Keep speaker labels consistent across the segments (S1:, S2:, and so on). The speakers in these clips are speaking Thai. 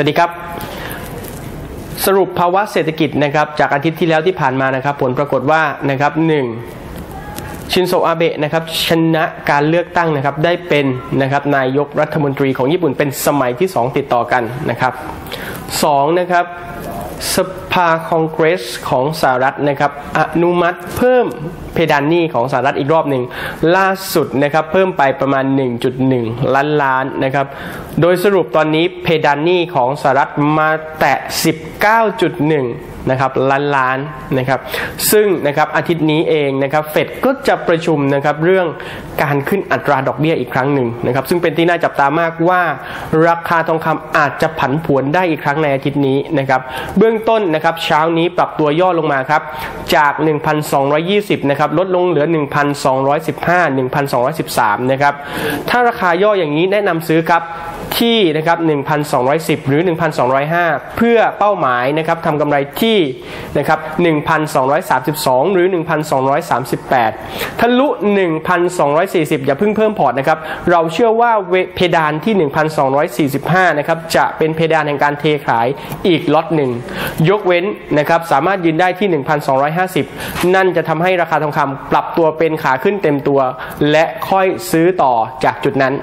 S1: วัสดีครับ สรุปภาวะเศรษฐกิจนะครับจากอาทิตย์ที่แล้วที่ผ่านมานะครับ ผลปรากฏว่านะครับหนึ่งชินโซอาเบะนะครับชนะการเลือกตั้งนะครับได้เป็นนะครับนายกรัฐมนตรีของญี่ปุ่นเป็นสมัยที่ 2 ติดต่อกันนะครับสองนะครับ สภาคองเกรสของสหรัฐนะครับอนุมัติเพิ่มเพดานหนี้ของสหรัฐอีกรอบหนึ่งล่าสุดนะครับเพิ่มไปประมาณ 1.1 ล้านล้านนะครับโดยสรุปตอนนี้เพดานหนี้ของสหรัฐมาแตะ 19.1 นะครับล้านล้านนะครับซึ่งนะครับอาทิตย์นี้เองนะครับเฟดก็จะประชุมนะครับเรื่องการขึ้นอัตราดอกเบี้ยอีกครั้งหนึ่งนะครับซึ่งเป็นที่น่าจับตามากว่า ราคาทองคำอาจจะผันผวนได้อีกครั้งในอาทิตย์นี้นะครับเบื้องต้นนะครับเช้านี้ปรับตัวย่อลงมาครับจาก 1,220นะครับลดลงเหลือ 1,215 1,213นะครับถ้าราคาย่ออย่างนี้แนะนำซื้อครับ ที่นะครับ1,210 หรือ 1,205 เพื่อเป้าหมายนะครับทำกำไรที่นะครับ1,232 หรือ 1,238 ทะลุ 1,240 อย่าเพิ่งเพิ่มพอร์ตนะครับ เราเชื่อว่าเพดานที่ 1,245 นะครับ จะเป็นเพดานแห่งการเทขายอีกล็อตหนึ่ง ยกเว้นนะครับสามารถยืนได้ที่ 1,250 นั่นจะทำให้ราคาทองคำปรับตัวเป็นขาขึ้นเต็มตัว และค่อยซื้อต่อจากจุดนั้น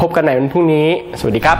S1: พบกันในวันพรุ่งนี้สวัสดีครับ